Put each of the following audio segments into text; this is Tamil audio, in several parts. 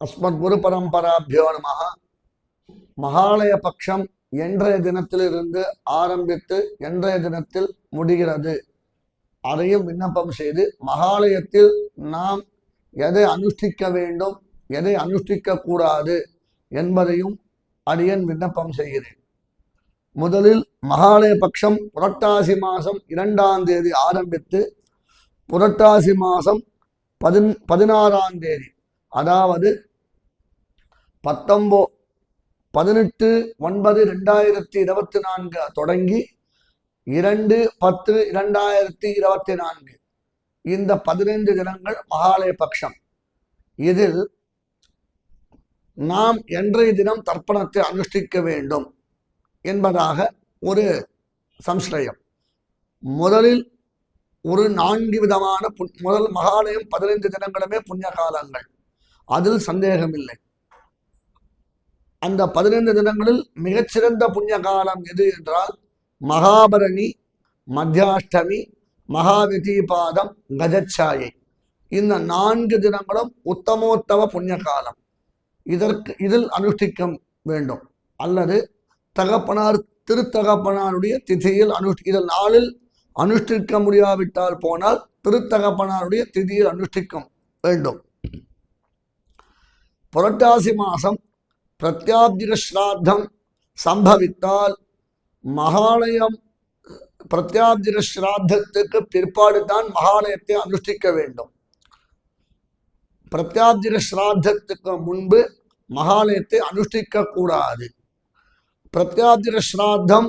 அஸ்மத் குரு பரம்பராபியோ நம மகாலய பட்சம் என்றைய தினத்திலிருந்து ஆரம்பித்து என்றைய தினத்தில் முடிகிறது. அதையும் விண்ணப்பம் செய்து மகாலயத்தில் நாம் எதை அனுஷ்டிக்க வேண்டும் எதை அனுஷ்டிக்க கூடாது என்பதையும் அடியன் விண்ணப்பம் செய்கிறேன். முதலில் மகாலய பட்சம் புரட்டாசி மாதம் இரண்டாம் தேதி ஆரம்பித்து புரட்டாசி மாதம் பதின் பதினாறாம் தேதி அதாவது பத்தொம்போ பதினெட்டு ஒன்பது ரெண்டாயிரத்தி இருபத்தி நான்கு தொடங்கி இரண்டு பத்து இரண்டாயிரத்தி இருபத்தி நான்கு. இந்த பதினைந்து தினங்கள் மகாலய பட்சம் இதில் நாம் என்றைய தினம் தர்ப்பணத்தை அனுஷ்டிக்க வேண்டும் என்பதாக ஒரு சம்சயம் முதலில் ஒரு நான்கு விதமான முதல் மகாலயம் பதினைந்து தினங்களுமே புண்ணிய காலங்கள். அதில் சந்தேகமில்லை. அந்த பதினைந்து தினங்களில் மிகச்சிறந்த புண்ணிய காலம் எது என்றால் மகாபரணி மத்தியாஷ்டமி மகாவிதீபாதம் கஜச்சாயை. இந்த நான்கு தினங்களும் உத்தமோத்தம புண்ணிய காலம் இதற்கு இதில் அனுஷ்டிக்க வேண்டும். அல்லது தகப்பனார் திருத்தகப்பனாருடைய திதியில் அனுஷ்டி இதில் நாளில் அனுஷ்டிக்க முடியாவிட்டால் போனால் திருத்தகப்பனாருடைய திதியில் அனுஷ்டிக்கும் வேண்டும். புரட்டாசி மாதம் பிரத்யாப்திக ஸ்ராத்தம் சம்பவித்தால் மகாலயம் பிரத்யாப்திர ஸ்ராத்தத்துக்கு பிற்பாடு தான் மகாலயத்தை அனுஷ்டிக்க வேண்டும் பிரத்யாப்திர ஸ்ராத்தத்துக்கு முன்பு மகாலயத்தை அனுஷ்டிக்க கூடாது பிரத்யாப்திர ஸ்ராத்தம்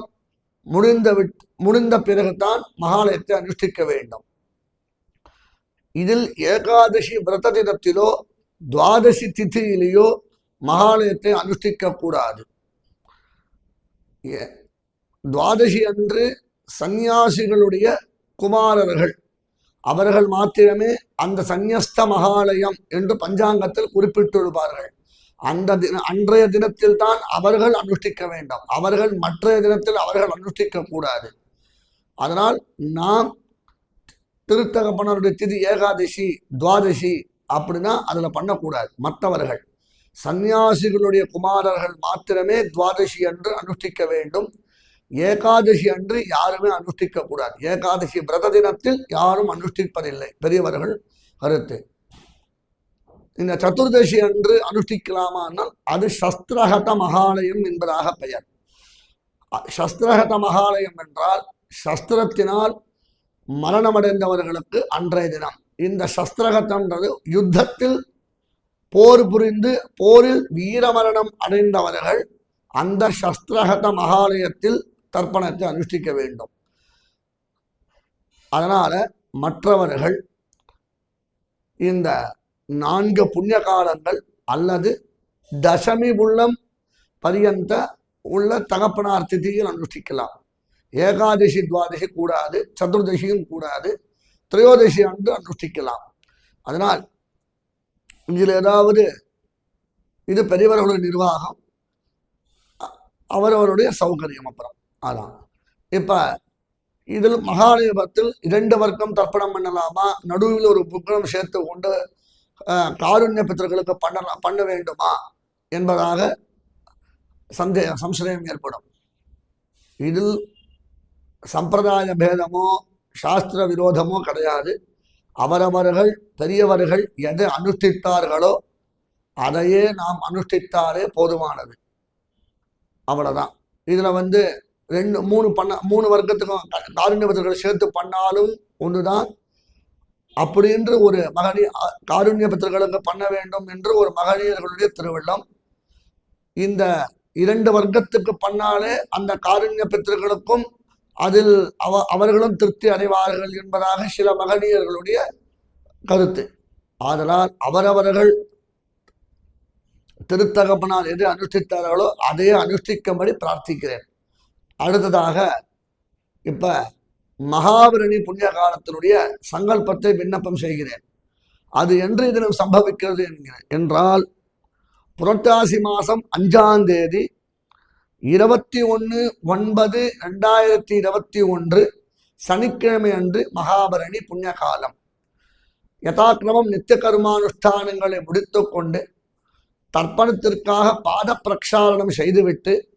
முடிந்த விட் முடிந்த பிறகுதான் மகாலயத்தை அனுஷ்டிக்க வேண்டும் இதில் ஏகாதசி விரத தினத்திலோ துவாதசி திதியிலேயோ மகாலயத்தை அனுஷ்டிக்க கூடாது ஏ- துவாதசி அன்று சந்நியாசிகளுடைய குமாரர்கள் அவர்கள் மாத்திரமே அந்த சந்நியஸ்த மகாலயம் என்று பஞ்சாங்கத்தில் குறிப்பிட்டிருப்பார்கள். அந்த தின அன்றைய தினத்தில் தான் அவர்கள் அனுஷ்டிக்க வேண்டும். அவர்கள் மற்றைய தினத்தில் அவர்கள் அனுஷ்டிக்க கூடாது அதனால் நாம் திருத்தகப்பனருடைய திதி ஏகாதசி துவாதசி அப்படின்னா அதில் பண்ணக்கூடாது. மற்றவர்கள் சந்நியாசிகளுடைய குமாரர்கள் மாத்திரமே துவாதசி அன்று அனுஷ்டிக்க வேண்டும். ஏகாதசி அன்று யாருமே அனுஷ்டிக்க கூடாது. ஏகாதசி விரத தினத்தில் யாரும் அனுஷ்டிப்பதில்லை. பெரியவர்கள் கருத்து. இந்த சதுர்தசி அன்று அனுஷ்டிக்கலாமானால் அது சஸ்திரஹத மகாலயம் என்பதாக பெயர். சஸ்திரகத சஸ்திரஹத மகாலயம் என்றால் சஸ்திரத்தினால் மரணமடைந்தவர்களுக்கு அன்றைய தினம். இந்த சஸ்திரகத்தன்றது யுத்தத்தில் போர் புரிந்து போரில் வீரமரணம் அடைந்தவர்கள் அந்த சஸ்திரகத மகாலயத்தில் தர்ப்பணத்தை அனுஷ்டிக்க வேண்டும். அதனால் மற்றவர்கள் இந்த நான்கு புண்ணிய காலங்கள் அல்லது தசமி உள்ளம் பரியந்த உள்ள தகப்பனார் திதியில் அனுஷ்டிக்கலாம். ஏகாதசி துவாதசி கூடாது சதுர்தசியும் கூடாது திரையோதசி அன்று அனுஷ்டிக்கலாம். அதனால் இதில் ஏதாவது இது பெரியவர்களுடைய நிர்வாகம் அவரவருடைய சௌகரியம் அப்புறம். அதான். இப்போ இதில் மகாதேபத்தில் இரண்டு வர்க்கம் தர்ப்பணம் பண்ணலாமா? நடுவில் ஒரு புக்கணம் சேர்த்து கொண்டு காருண்ய பித்தர்களுக்கு பண்ணலாம் பண்ண வேண்டுமா? என்பதாக சந்தே சம்சயம் ஏற்படும். இதில் சம்பிரதாய பேதமோ சாஸ்திர விரோதமோ கிடையாது. அவரவர்கள் பெரியவர்கள் எதை அனுஷ்டித்தார்களோ அதையே நாம் அனுஷ்டித்தாலே போதுமானது. அவ்வளோதான் இதில் வந்து ரெண்டு மூணு பண்ண மூணு வர்க்கத்துக்கும் கா- சேர்த்து பண்ணாலும் ஒன்று தான் என்று ஒரு மகனி அ- காருண்ய பத்திரங்களுக்கு பண்ண வேண்டும் என்று ஒரு மகனியர்களுடைய திருவிழம் இந்த இரண்டு வர்க்கத்துக்கு பண்ணாலே அந்த காருண்ய பித்திருக்களுக்கும் அதில் அவ அவர்களும் திருப்தி அடைவார்கள் என்பதாக சில மகனியர்களுடைய கருத்து. ஆதலால் அவரவர்கள் திருத்தகப்பனால் எது அனுஷ்டித்தார்களோ அதையே அனுஷ்டிக்கும்படி பிரார்த்திக்கிறேன். அடுத்ததாக இப்ப மகாபரணி புண்ணிய காலத்தினுடைய சங்கல்பத்தை விண்ணப்பம் செய்கிறேன். அது என்று இதிலும் சம்பவிக்கிறது என்கிறேன். என்றால் புரட்டாசி மாதம் அஞ்சாம் தேதி இருபத்தி ஒன்று ஒன்பது ரெண்டாயிரத்தி இருபத்தி ஒன்று சனிக்கிழமை அன்று மகாபரணி புண்ணிய காலம் யதாக்கிரமம் நித்திய கர்மானுஷ்டானங்களை முடித்துக்கொண்டு தர்ப்பணத்திற்காக பாத பிரக்ஷாலனம் செய்துவிட்டு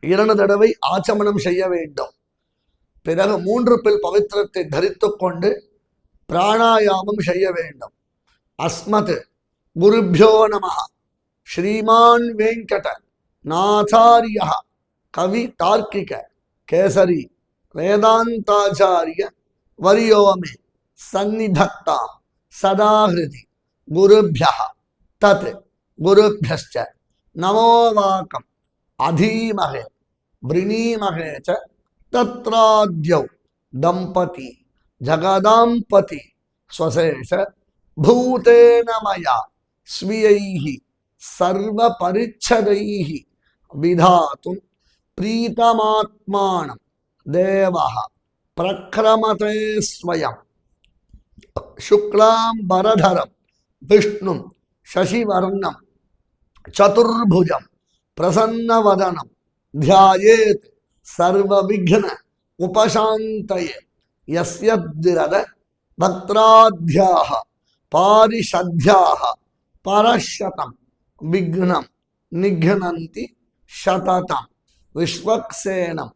இரண்டு தடவை ஆச்சமனம் செய்ய வேண்டும். பிறகு மூன்று பில் பவித்திரத்தை தரித்து கொண்டு பிராணாயாமம் செய்ய வேண்டும். அஸ்மத் குருபியோ நம. ஸ்ரீமான் வெங்கட. नाचार्य। कवि तार्किक केसरी, वेदांताचार्य, वरियो मे, सन्निधत्ता सदा हृदि गुरुभ्य। तत् गुरुभ्य नमो अधीमहे, वृणीमहे च दंपती दम्पती स्वशेष, भूतेन मैं स्वीय, सर्वपरिच्छदैः। विधातुं प्रीतमात्मानं देवः प्रक्रमते स्वयं। शुक्लाम्बरधरं विष्णुं शशिवर्णं, चतुर्भुजं प्रसन्नवदनं, ध्यायेत् सर्वविघ्न उपशान्तये। यस्य द्विरद भक्त्राध्याः पारिषद्याः परशतं विघ्नं निघ्नन्ति शततं विश्वक्सेनं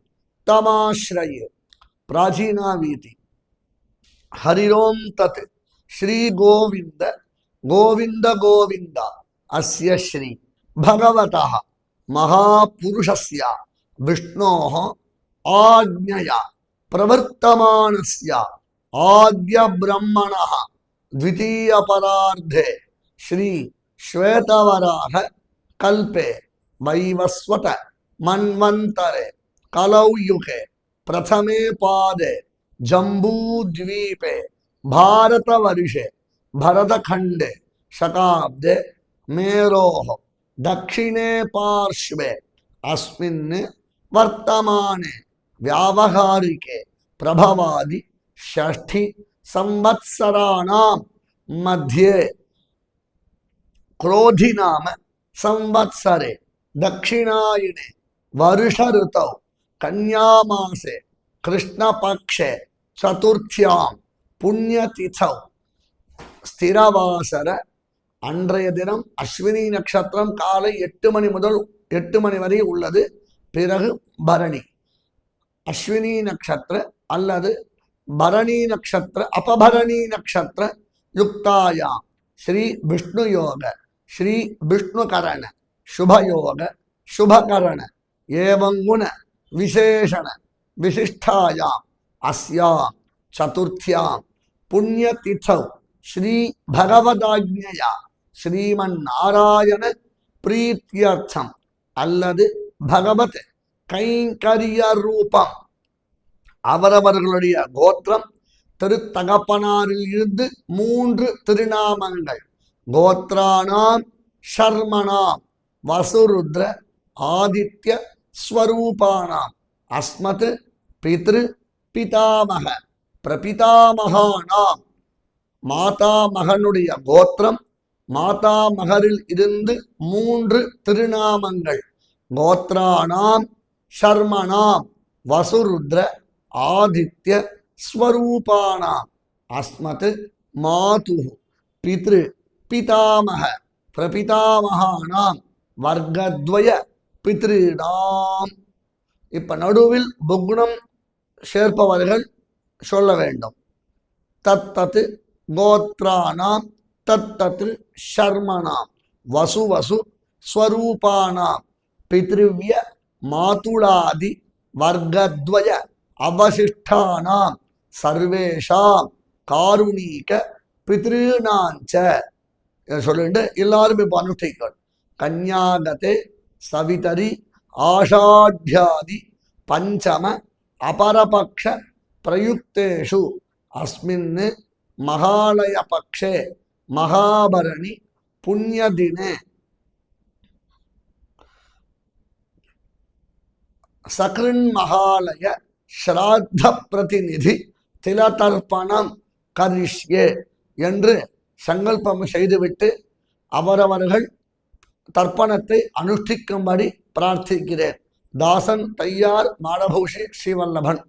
तमाश्रये प्राचीनावीति। हरिओं तत् श्रीगोविन्द, गोविन्द गोविन्द अस्य श्री भगवतः महापुरुषस्य विष्णोः आज्ञया, प्रवर्तमानस्य आद्यब्रह्मणः द्वितीयपरार्धे श्री श्वेतवराह कल्पे। वैवस्वत मन्वन्तरे कलौ युगे प्रथमे पादे, जम्बूद्वीपे, भारतवर्षे, भरतखण्डे, शताब्दे, मेरोः, दक्षिणे पार्श्वे अस्मिन् वर्तमाने, व्यावहारिके, प्रभवादि, षष्ठि संवत्सराणां मध्ये क्रोधि नाम संवत्सरे। தட்சிணாயினே வருஷ ருத்தௌ கன்யாமாசே கிருஷ்ணபக்ஷே சதுர்த்தியாம் புண்ணியதிதௌ ஸ்திரவாசர அன்றைய தினம் அஸ்வினி நட்சத்திரம் காலை எட்டு மணி முதல் எட்டு மணி வரை உள்ளது. பிறகு பரணி. அஸ்வினி நட்சத்திர அல்லது பரணி நட்சத்திர அபபரணி நட்சத்திர யுக்தாயாம். ஸ்ரீ விஷ்ணு யோக ஸ்ரீ விஷ்ணு கரண சுபயோக சுபகரண ஏவங்குண விசேஷண விசிஷ்டாயாம் அஸ்யாம் சதுர்த்தியாம் புண்ணியதிதௌ ஸ்ரீ பகவதாஜ்யா ஸ்ரீமன் நாராயண பிரீத்தியர்த்தம் அல்லது பகவத் கைங்கரிய ரூபம் அவரவர்களுடைய கோத்திரம் திருத்தகப்பனாரில் இருந்து மூன்று திருநாமங்கள். கோத்ரானாம் ஷர்மணாம் வசுருத்ர ஆதித்ய ஸ்வரூபானாம். அஸ்மத் பித்ரு பிதாமக. பிரபிதாமகானாம். மாதா மகனுடைய கோத்திரம் மாதா மகரில் இருந்து மூன்று திருநாமங்கள். கோத்ராணாம் ஷர்மணாம் வசுருத்ர ஆதித்ய ஸ்வரூபானாம். அஸ்மத் மாது பித்ரு பிதாமக பிரபிதாமகானாம். வர்க்கத்வய பித்ரிடாம். இப்ப நடுவில் புக்னம் சேர்ப்பவர்கள் சொல்ல வேண்டும். தத்தத்து கோத்ரானாம் தத்தத்து ஷர்மனாம் வசு வசு ஸ்வரூபானாம். பித்ருவ்ய மாதுளாதி வர்க்கத்வய அவசிஷ்டானாம். சர்வேஷாம் காருணீக பித்ருணாஞ்ச சொல்லிட்டு எல்லாரும் இப்போ அனுஷ்டிக்கணும். கன்யாகதே சவிதரி ஆஷாட்யாதி பஞ்சம அபரபக்ஷ பிரயுக்தேஷு. அஸ்மின் மகாலயபக்ஷே மகாபரணி புண்ணியதினே. சக்ருன்மகாலய ஸ்ராத்த பிரதிநிதி திலதர்ப்பணம் கரிஷ்யே என்று சங்கல்பம் செய்துவிட்டு அவரவர்கள் தர்ப்பணத்தை அனுஷ்டிக்கும்படி பிரார்த்திக்கிறேன். தாசன் தையார் மாடபூஷி ஸ்ரீவல்லபன்.